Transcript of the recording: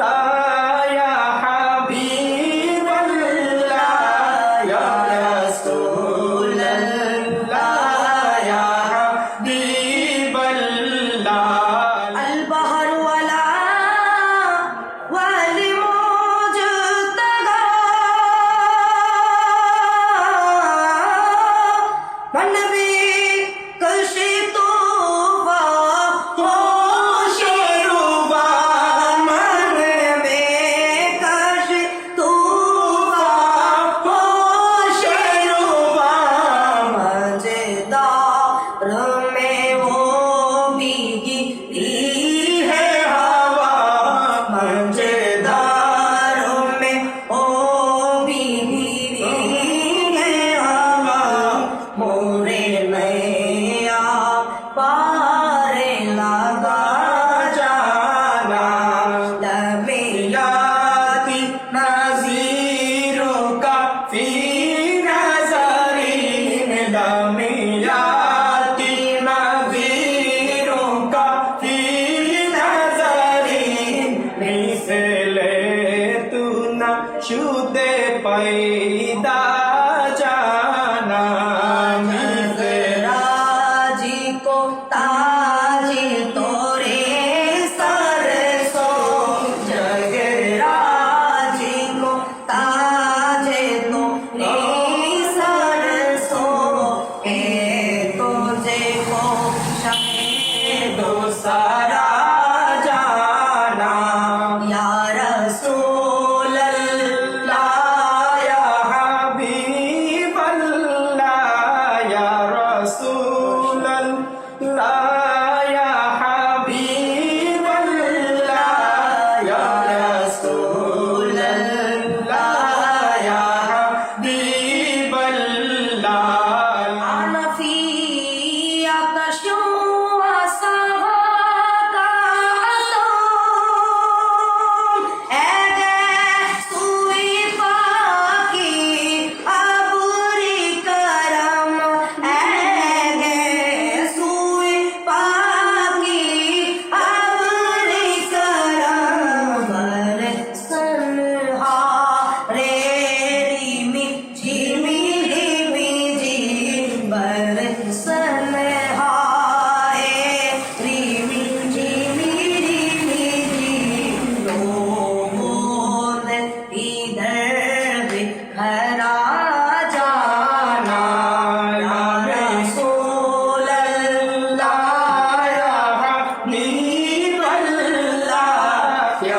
তা সারা জানা। ইয়া রাসূলুল্লাহ ইয়া হাবিবাল্লাহ ইয়া রাসূলুল্লাহ।